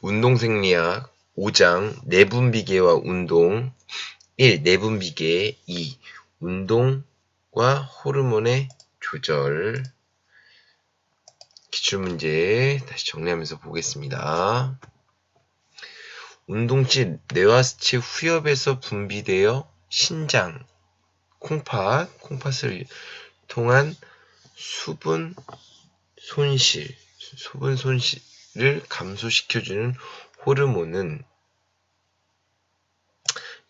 운동생리학 5장 내분비계와 운동 1. 내분비계 2. 운동과 호르몬의 조절 기출문제 다시 정리하면서 보겠습니다. 운동 시 뇌와스치 후엽에서 분비되어 신장, 콩팥, 콩팥을 통한 수분 손실, 수분 손실 을 감소시켜주는 호르몬은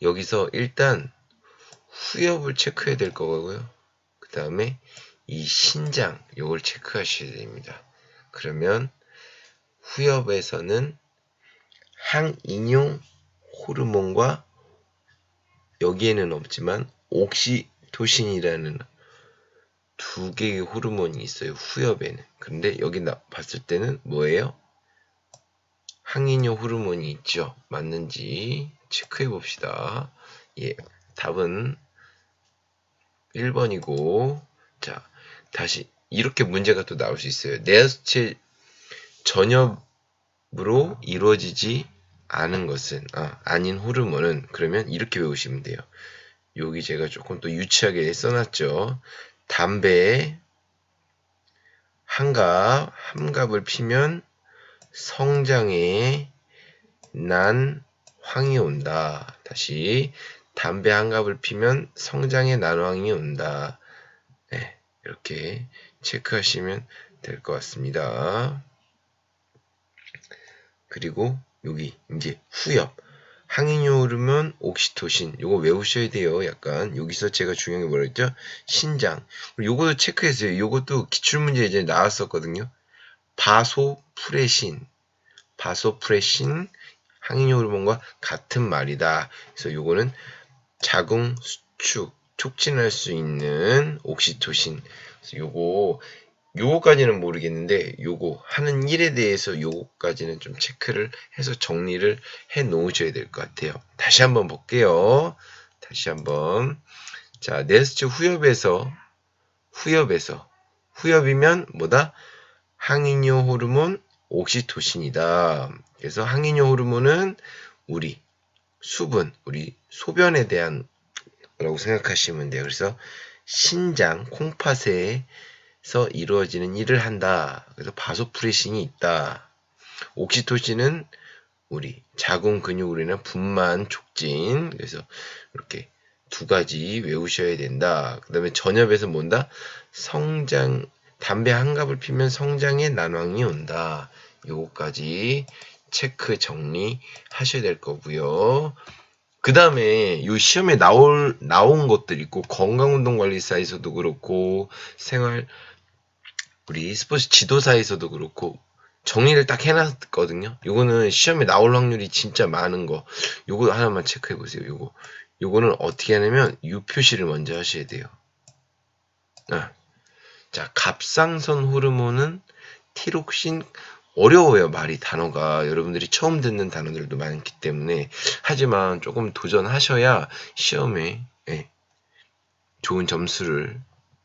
여기서 일단 후엽을 체크해야 될 거고요. 그 다음에 이 신장, 요걸 체크하셔야 됩니다. 그러면 후엽에서는 항인용 호르몬과 여기에는 없지만 옥시토신이라는 두 개의 호르몬이 있어요. 후엽에는. 근데 여기 나, 봤을 때는 뭐예요? 항인용 호르몬이 있죠. 맞는지 체크해 봅시다. 예, 답은 1번이고 자, 다시 이렇게 문제가 또 나올 수 있어요. 내하수체 전엽으로 이루어지지 않은 것은 아, 아닌 호르몬은 그러면 이렇게 외우시면 돼요. 여기 제가 조금 또 유치하게 써놨죠. 담배에 한갑, 한갑을 피면 성장에 난 황이 온다. 다시 담배 한 갑을 피면 성장에 난황이 온다. 네, 이렇게 체크하시면 될 것 같습니다. 그리고 여기 이제 후엽 항인효 호르몬 옥시토신 요거 외우셔야 돼요. 약간 여기서 제가 중요한 게 뭐라 했죠? 신장 요것도 체크했어요. 요것도 기출문제 이제 나왔었거든요. 바소프레신 바소프레신 항인효 호르몬과 같은 말이다. 그래서 요거는 자궁 수축 촉진할 수 있는 옥시토신 그래서 요거 요거까지는 모르겠는데 요거 하는 일에 대해서 요거까지는 좀 체크를 해서 정리를 해 놓으셔야 될 것 같아요. 다시 한번 볼게요. 다시 한번 자 네스트 후엽에서 후엽에서 후엽이면 뭐다? 항인효 호르몬 옥시토신이다. 그래서 항인효 호르몬은 우리 수분, 우리 소변에 대한 라고 생각하시면 돼요. 그래서 신장, 콩팥에 서 이루어지는 일을 한다. 그래서 바소프레신이 있다. 옥시토신은 우리 자궁 근육으로 인한 분만 촉진. 그래서 이렇게 두 가지 외우셔야 된다. 그 다음에 전엽에서 뭔다? 성장, 담배 한 갑을 피면 성장의 난황이 온다. 요거까지 체크 정리하셔야 될 거고요. 그 다음에 이 시험에 나올 나온 것들 있고 건강운동관리사에서도 그렇고 생활 우리 스포츠 지도사에서도 그렇고 정리를 딱 해놨거든요. 요거는 시험에 나올 확률이 진짜 많은 거. 요거 하나만 체크해 보세요. 요거. 요거는 어떻게 하냐면 유 표시를 먼저 하셔야 돼요. 아. 자, 갑상선 호르몬은 티록신 어려워요 말이 단어가 여러분들이 처음 듣는 단어들도 많기 때문에 하지만 조금 도전하셔야 시험에 예, 좋은 점수를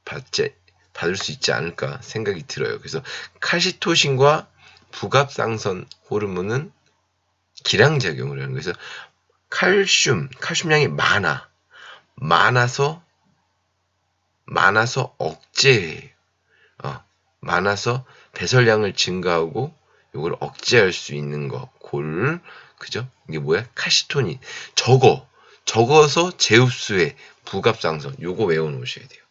받지 받을 수 있지 않을까 생각이 들어요. 그래서 칼시토신과 부갑상선 호르몬은 기량작용을 하는 거예요. 그래서 칼슘, 칼슘량이 많아. 많아서 많아서 억제해요. 어, 많아서 배설량을 증가하고 이걸 억제할 수 있는 거. 골. 그죠? 이게 뭐야? 칼시토닌. 적어. 적어서 제흡수에 부갑상선. 요거 외워 놓으셔야 돼요.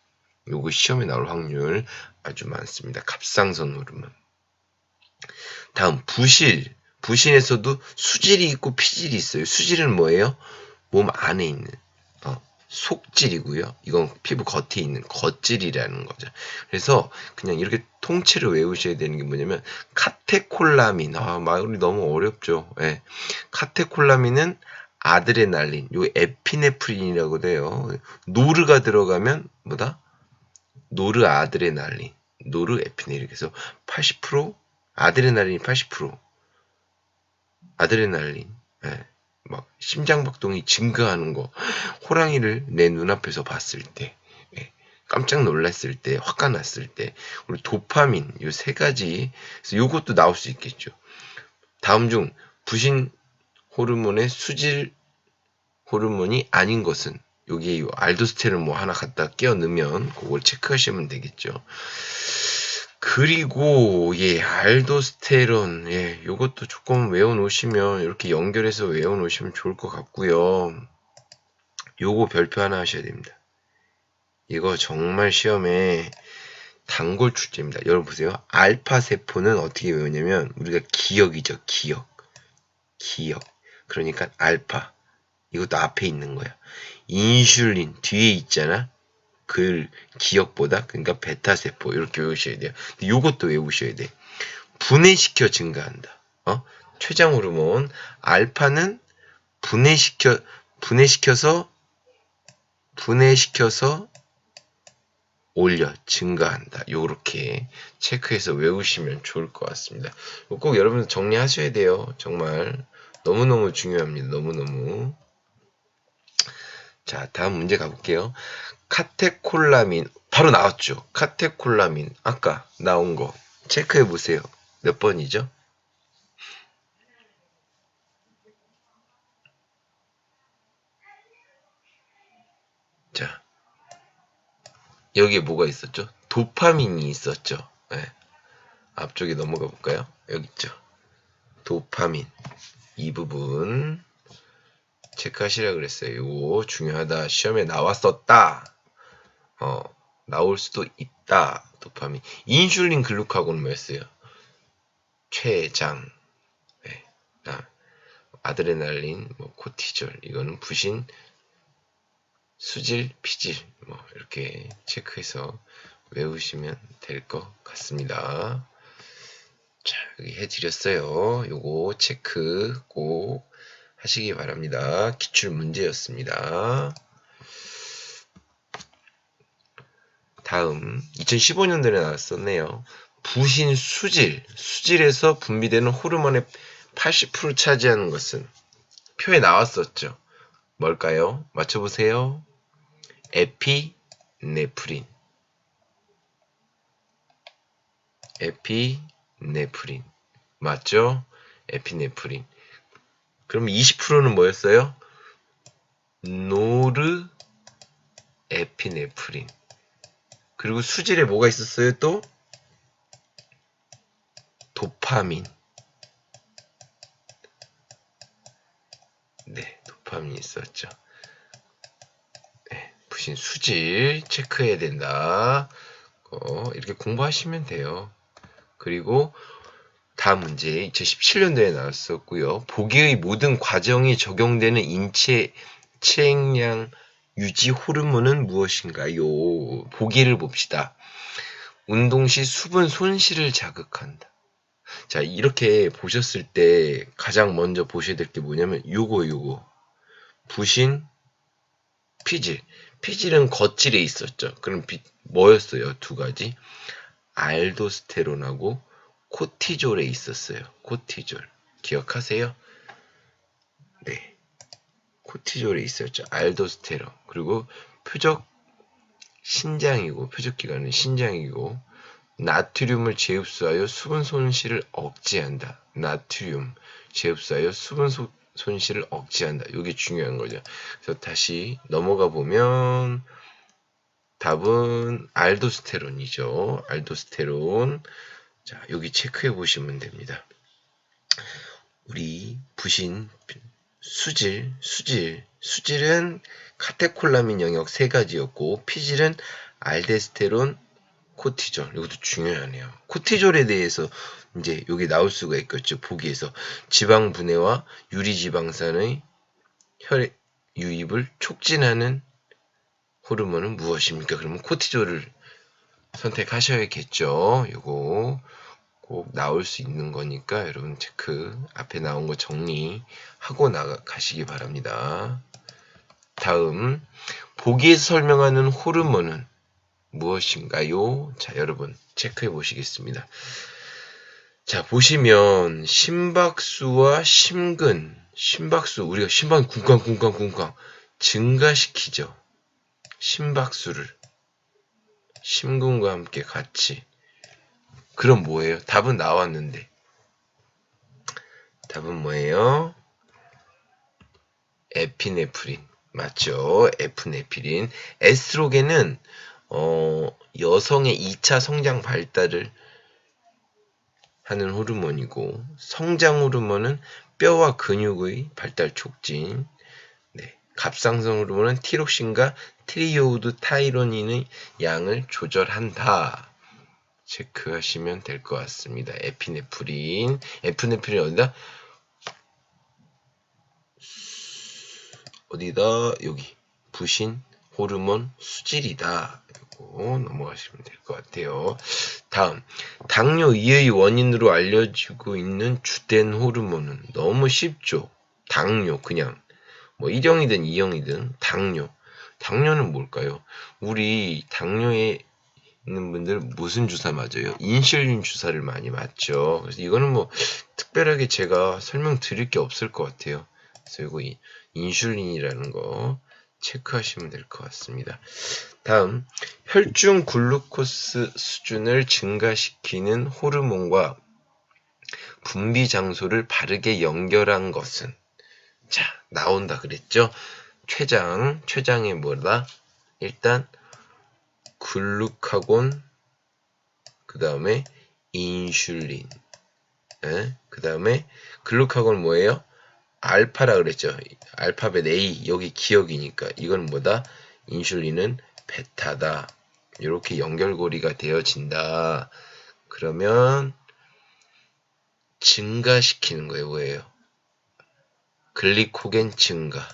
요거 시험에 나올 확률 아주 많습니다. 갑상선 호르몬. 다음 부실. 부신에서도 수질이 있고 피질이 있어요. 수질은 뭐예요? 몸 안에 있는 어, 속질이고요. 이건 피부 겉에 있는 겉질이라는 거죠. 그래서 그냥 이렇게 통째로 외우셔야 되는 게 뭐냐면 카테콜라민. 아, 말이 너무 어렵죠. 예. 카테콜라민은 아드레날린, 요 에피네프린이라고 돼요. 노르가 들어가면 뭐다? 노르 아드레날린, 노르 에피네린. 그래서 80% 아드레날린이 80% 아드레날린. 예. 막 심장박동이 증가하는 거. 호랑이를 내 눈앞에서 봤을 때 예. 깜짝 놀랐을 때, 화가 났을 때, 우리 도파민 요 세 가지, 요것도 나올 수 있겠죠. 다음 중 부신 호르몬의 수질 호르몬이 아닌 것은 여기 이 알도스테론 뭐 하나 갖다 끼워 넣으면 그걸 체크하시면 되겠죠. 그리고 예 알도스테론 예 요것도 조금 외워 놓으시면 이렇게 연결해서 외워 놓으시면 좋을 것 같고요. 요거 별표 하나 하셔야 됩니다. 이거 정말 시험에 단골 출제입니다. 여러분 보세요. 알파 세포는 어떻게 외우냐면 우리가 기억이죠. 기억. 기억. 그러니까 알파. 이것도 앞에 있는 거야. 인슐린 뒤에 있잖아. 그 기억보다 그러니까 베타 세포 이렇게 외우셔야 돼요. 요것도 외우셔야 돼. 분해시켜 증가한다. 어? 췌장 호르몬 알파는 분해시켜 분해시켜서 분해시켜서 올려 증가한다. 요렇게 체크해서 외우시면 좋을 것 같습니다. 꼭 여러분 정리하셔야 돼요. 정말 너무너무 중요합니다. 너무너무. 자, 다음 문제 가볼게요. 카테콜라민 바로 나왔죠. 카테콜라민 아까 나온 거 체크해 보세요. 몇 번이죠? 자, 여기에 뭐가 있었죠? 도파민이 있었죠. 네. 앞쪽에 넘어가 볼까요? 여기 있죠. 도파민 이 부분 체크하시라 그랬어요. 이거 중요하다. 시험에 나왔었다. 어, 나올 수도 있다. 도파민. 인슐린 글루카곤은 뭐였어요? 췌장. 네. 아, 아드레날린, 뭐 코티졸. 이거는 부신, 수질, 피질. 뭐 이렇게 체크해서 외우시면 될 것 같습니다. 자, 여기 해드렸어요. 요거 체크 꼭 하시기 바랍니다. 기출 문제였습니다. 다음 2015년도에 나왔었네요. 부신 수질, 수질에서 분비되는 호르몬의 80% 차지하는 것은 표에 나왔었죠. 뭘까요? 맞춰보세요. 에피네프린. 에피네프린. 맞죠? 에피네프린. 그럼 20%는 뭐였어요? 노르 에피네프린. 그리고 수질에 뭐가 있었어요? 또 도파민. 네, 도파민이 있었죠. 네, 부신 수질 체크해야 된다. 어, 이렇게 공부하시면 돼요. 그리고 다음 문제 2017년도에 나왔었고요. 보기의 모든 과정이 적용되는 인체 체액량 유지 호르몬은 무엇인가요? 보기를 봅시다. 운동 시 수분 손실을 자극한다. 자, 이렇게 보셨을 때 가장 먼저 보셔야 될 게 뭐냐면 요거 요거. 부신 피질. 피질은 겉질에 있었죠. 그럼 뭐였어요? 두 가지. 알도스테론하고 코티졸에 있었어요. 코티졸. 기억하세요? 네. 코티졸에 있었죠. 알도스테론. 그리고 표적 신장이고 표적 기관은 신장이고 나트륨을 재흡수하여 수분 손실을 억제한다. 나트륨 재흡수하여 수분 소, 손실을 억제한다. 이게 중요한 거죠. 그래서 다시 넘어가 보면 답은 알도스테론이죠. 알도스테론. 자, 여기 체크해 보시면 됩니다. 우리 부신 수질, 수질, 수질은 카테콜라민 영역 세 가지였고 피질은 알데스테론, 코티졸. 이것도 중요하네요. 코티졸에 대해서 이제 여기 나올 수가 있겠죠. 보기에서 지방 분해와 유리 지방산의 혈액 유입을 촉진하는 호르몬은 무엇입니까? 그러면 코티졸을 선택하셔야겠죠. 요거 꼭 나올 수 있는 거니까 여러분 체크 앞에 나온 거 정리하고 나가시기 바랍니다. 다음 보기에서 설명하는 호르몬은 무엇인가요? 자 여러분 체크해 보시겠습니다. 자 보시면 심박수와 심근 심박수 우리가 심박 쿵쾅쿵쾅쿵쾅 증가시키죠. 심박수를 심근과 함께 같이 그럼 뭐예요? 답은 나왔는데 답은 뭐예요? 에피네프린. 맞죠? 에프네피린. 에스트로겐은 어, 여성의 2차 성장 발달을 하는 호르몬이고 성장 호르몬은 뼈와 근육의 발달 촉진. 네. 갑상선 호르몬은 티록신과 트리오드 타이로닌의 양을 조절한다. 체크하시면 될 것 같습니다. 에피네프린. 에피네프린 어디다? 어디다? 여기. 부신 호르몬 수질이다. 이거 넘어가시면 될 것 같아요. 다음. 당뇨 이의 원인으로 알려지고 있는 주된 호르몬은 너무 쉽죠. 당뇨 그냥 뭐 1형이든 2형이든 당뇨. 당뇨는 뭘까요? 우리 당뇨에 있는 분들 무슨 주사 맞아요? 인슐린 주사를 많이 맞죠. 그래서 이거는 뭐 특별하게 제가 설명드릴 게 없을 것 같아요. 그래서 이거 인슐린이라는 거 체크하시면 될 것 같습니다. 다음 혈중 글루코스 수준을 증가시키는 호르몬과 분비 장소를 바르게 연결한 것은 자 나온다 그랬죠. 췌장 췌장에 뭐다? 일단 글루카곤 그 다음에 인슐린 그 다음에 글루카곤 뭐예요? 알파라 그랬죠. 알파벳 A 여기 기억이니까 이건 뭐다? 인슐린은 베타다. 이렇게 연결고리가 되어진다. 그러면 증가시키는 거예요. 뭐예요? 글리코겐 증가.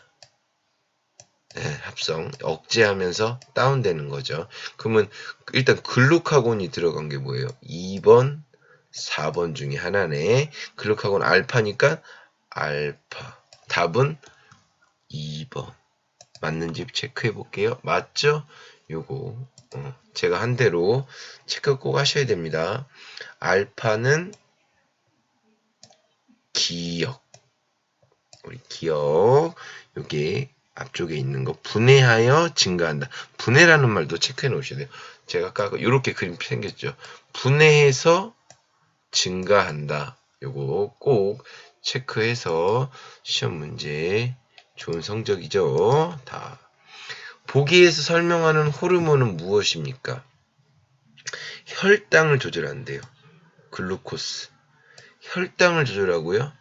네, 합성 억제하면서 다운되는 거죠. 그러면 일단 글루카곤이 들어간 게 뭐예요? 2번, 4번 중에 하나네. 글루카곤 알파니까 알파. 답은 2번. 맞는지 체크해 볼게요. 맞죠? 요거 어, 제가 한 대로 체크 꼭 하셔야 됩니다. 알파는 기억. 우리 기억. 요게 앞쪽에 있는 거 분해하여 증가한다. 분해라는 말도 체크해 놓으셔야 돼요. 제가 아까 이렇게 그림 생겼죠. 분해해서 증가한다. 요거 꼭 체크해서 시험 문제 좋은 성적이죠. 다. 보기에서 설명하는 호르몬은 무엇입니까? 혈당을 조절한대요. 글루코스. 혈당을 조절하고요.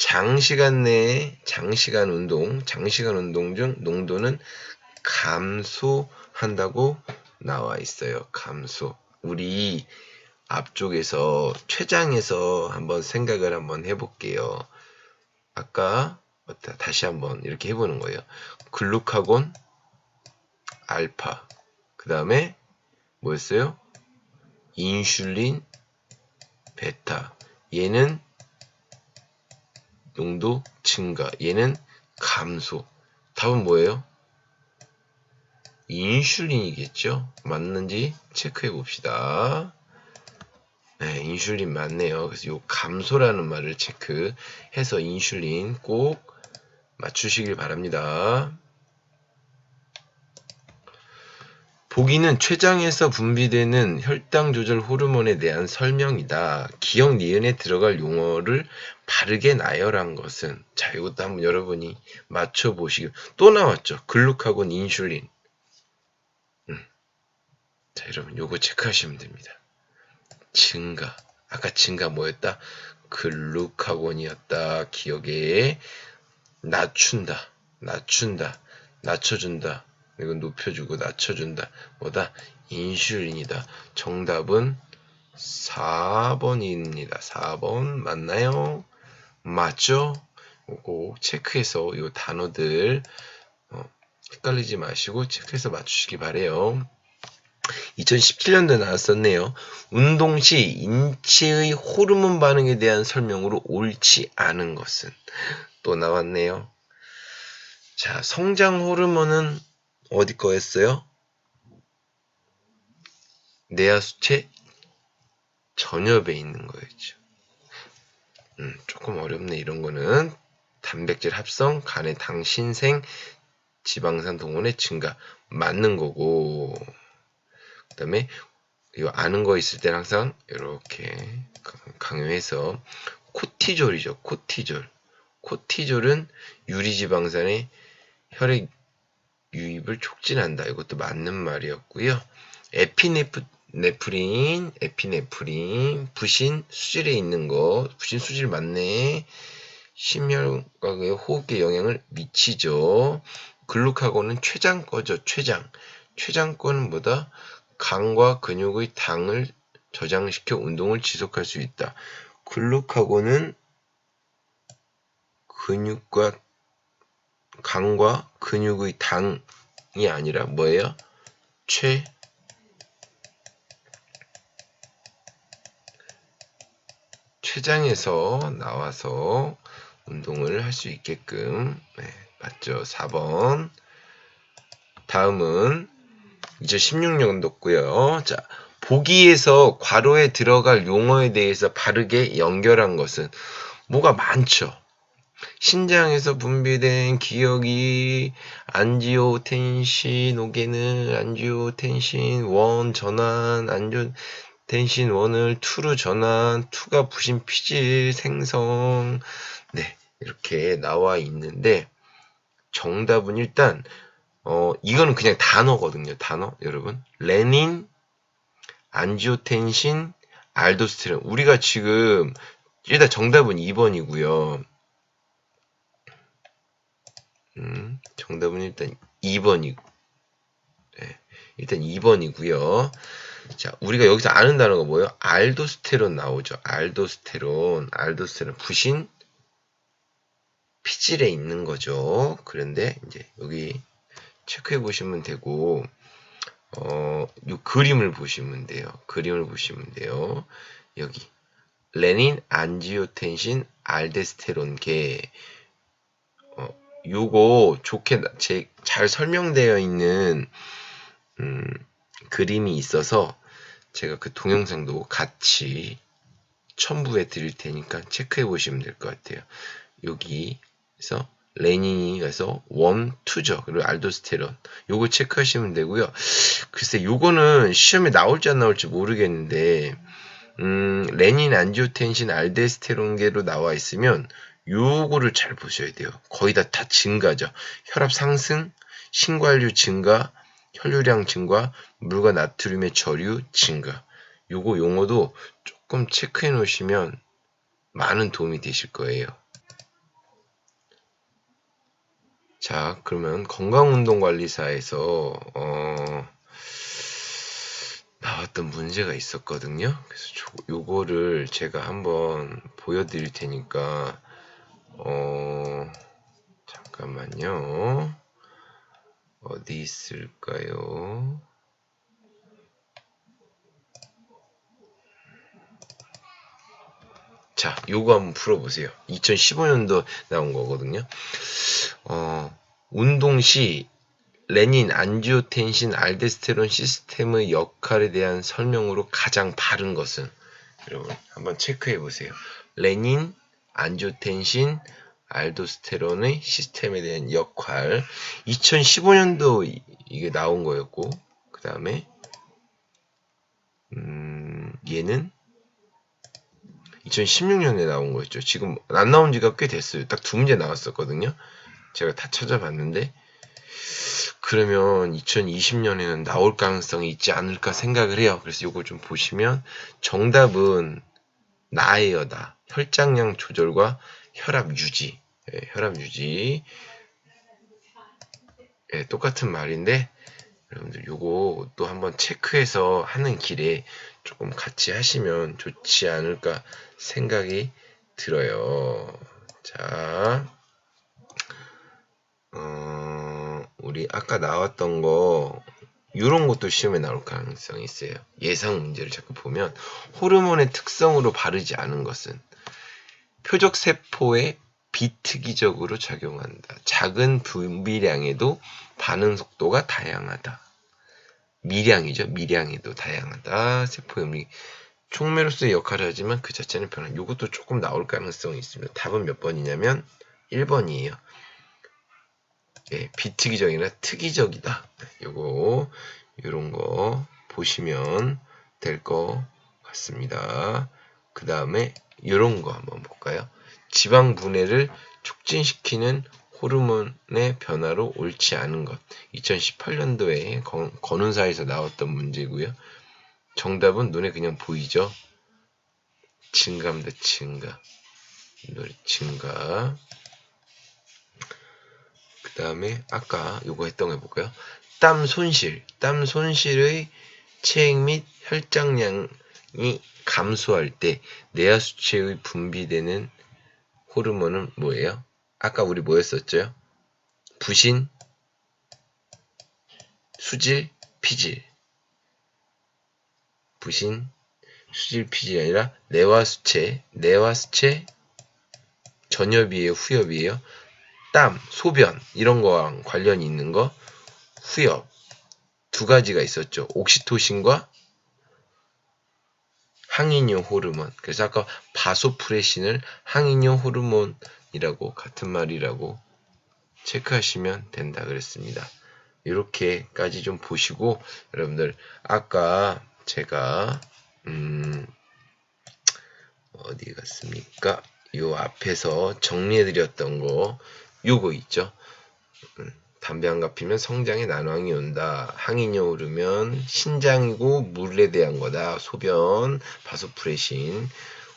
장시간 내에 장시간 운동, 장시간 운동 중 농도는 감소한다고 나와 있어요. 감소. 우리 앞쪽에서 췌장에서 한번 생각을 한번 해볼게요. 아까 다시 한번 이렇게 해보는 거예요. 글루카곤 알파 그 다음에 뭐였어요? 인슐린 베타 얘는 농도 증가 얘는 감소 답은 뭐예요? 인슐린이겠죠? 맞는지 체크해 봅시다. 네, 인슐린 맞네요. 그래서 요 감소라는 말을 체크해서 인슐린 꼭 맞추시길 바랍니다. 보기는 췌장에서 분비되는 혈당 조절 호르몬에 대한 설명이다. 기억 니은에 들어갈 용어를 바르게 나열한 것은 자 이것도 한번 여러분이 맞춰 보시길 또 나왔죠. 글루카곤 인슐린 음. 자 여러분 요거 체크하시면 됩니다. 증가. 아까 증가 뭐였다? 글루카곤이었다. 기억에 낮춘다. 낮춘다. 낮춰준다. 이건 높여주고 낮춰준다. 뭐다? 인슐린이다. 정답은 4번입니다. 4번 맞나요? 맞죠? 꼭 체크해서 이 단어들 어, 헷갈리지 마시고 체크해서 맞추시기 바래요. 2017년도에 나왔었네요. 운동 시 인체의 호르몬 반응에 대한 설명으로 옳지 않은 것은 또 나왔네요. 자, 성장 호르몬은 어디 거였어요? 내하수체 전엽에 있는 거였죠. 음, 조금 어렵네. 이런 거는 단백질 합성, 간의 당 신생, 지방산 동원의 증가 맞는 거고 그 다음에 이 아는 거 있을 때는 항상 이렇게 강요해서 코티졸이죠. 코티졸. 코티졸은 유리지방산의 혈액 유입을 촉진한다. 이것도 맞는 말이었고요. 에피네프린, 에피네프린, 부신 수질에 있는 거, 부신 수질 맞네. 심혈관의 호흡에 영향을 미치죠. 글루카곤은 췌장거죠. 췌장. 췌장권은 뭐다? 간과 근육의 당을 저장시켜 운동을 지속할 수 있다. 글루카곤은 근육과 간과 근육의 당이 아니라 뭐예요? 최 췌장에서 나와서 운동을 할 수 있게끔 네, 맞죠? 4번 다음은 2016년도고요. 자, 보기에서 괄호에 들어갈 용어에 대해서 바르게 연결한 것은 뭐가 많죠. 신장에서 분비된 기억이 안지오텐신 5개는 안지오텐신 1 전환, 안지오텐신 1을 2로 전환, 2가 부신 피질 생성, 네, 이렇게 나와 있는데, 정답은 일단, 어, 이거는 그냥 단어거든요, 단어, 여러분. 레닌, 안지오텐신, 알도스테론. 우리가 지금, 일단 정답은 2번이고요. 음, 정답은 일단 2번이고, 네, 일단 2번이고요. 자, 우리가 여기서 아는 단어가 뭐예요? 알도스테론 나오죠. 알도스테론, 알도스테론 부신 피질에 있는 거죠. 그런데 이제 여기 체크해 보시면 되고, 어, 이 그림을 보시면 돼요. 그림을 보시면 돼요. 여기 레닌, 안지오텐신, 알데스테론계 요거 좋게 제, 잘 설명되어 있는 음, 그림이 있어서 제가 그 동영상도 같이 첨부해 드릴 테니까 체크해 보시면 될 것 같아요. 여기서 레닌이 가서 1, 2죠. 그리고 알도스테론. 요거 체크하시면 되고요. 글쎄 요거는 시험에 나올지 안 나올지 모르겠는데 음, 레닌, 안지오텐신, 알데스테론계로 나와 있으면 요거를 잘 보셔야 돼요. 거의 다, 다 증가죠. 혈압 상승, 신관류 증가, 혈류량 증가, 물과 나트륨의 저류 증가. 요거 용어도 조금 체크해 놓으시면 많은 도움이 되실 거예요. 자, 그러면 건강운동관리사에서 어, 나왔던 문제가 있었거든요. 그래서 요거를 제가 한번 보여드릴 테니까 어, 잠깐만요. 어디 있을까요? 자, 요거 한번 풀어보세요. 2015년도 나온 거거든요. 어, 운동 시 레닌, 안지오텐신, 알데스테론 시스템의 역할에 대한 설명으로 가장 바른 것은 여러분 한번 체크해 보세요. 레닌, 안지오텐신, 알도스테론의 시스템에 대한 역할 2015년도 이게 나온 거였고 그 다음에 음, 얘는 2016년에 나온 거였죠. 지금 안 나온 지가 꽤 됐어요. 딱 두 문제 나왔었거든요. 제가 다 찾아봤는데 그러면 2020년에는 나올 가능성이 있지 않을까 생각을 해요. 그래서 이거 좀 보시면 정답은 나예요다. 혈장량 조절과 혈압 유지. 예, 혈압 유지. 예, 똑같은 말인데 여러분들 요거 또 한번 체크해서 하는 길에 조금 같이 하시면 좋지 않을까 생각이 들어요. 자, 어, 우리 아까 나왔던 거 이런 것도 시험에 나올 가능성이 있어요. 예상 문제를 자꾸 보면 호르몬의 특성으로 바르지 않은 것은 표적 세포에 비특이적으로 작용한다. 작은 분비량에도 반응 속도가 다양하다. 미량이죠. 미량에도 다양하다. 세포 염리 촉매로서의 역할을 하지만 그 자체는 변한. 이것도 조금 나올 가능성이 있습니다. 답은 몇 번이냐면 1번이에요. 예, 비특이적이나 특이적이다. 요거 이런 거 보시면 될 것 같습니다. 그 다음에 이런 거 한번 볼까요? 지방 분해를 촉진시키는 호르몬의 변화로 옳지 않은 것. 2018년도에 건운사에서 나왔던 문제고요. 정답은 눈에 그냥 보이죠? 증가입니다. 증가. 증가. 그 다음에 아까 요거 했던 거 해볼까요? 땀 손실. 땀 손실의 체액 및 혈장량이 감소할 때 내하 수치의 분비되는 호르몬은 뭐예요? 아까 우리 뭐였었죠? 부신, 수질, 피질. 부신, 수질, 피질이 아니라 내화 수체, 내화 수체, 전엽이에요, 후엽이에요? 땀, 소변 이런 거랑 관련이 있는 거 후엽 두 가지가 있었죠. 옥시토신과 항인효 호르몬. 그래서 아까 바소프레신을 항인효 호르몬이라고 같은 말이라고 체크하시면 된다 그랬습니다. 이렇게까지 좀 보시고 여러분들 아까 제가 음 어디 갔습니까? 요 앞에서 정리해 드렸던 거 요거 있죠. 음, 담배 한갑 피면 성장에 난황이 온다. 항인효 오르면 신장이고 물에 대한 거다. 소변, 바소프레신,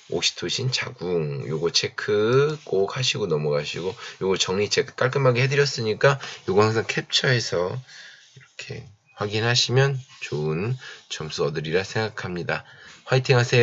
옥시토신, 자궁 요거 체크 꼭 하시고 넘어가시고 요거 정리 체크 깔끔하게 해드렸으니까 요거 항상 캡처해서 이렇게 확인하시면 좋은 점수 얻으리라 생각합니다. 화이팅 하세요.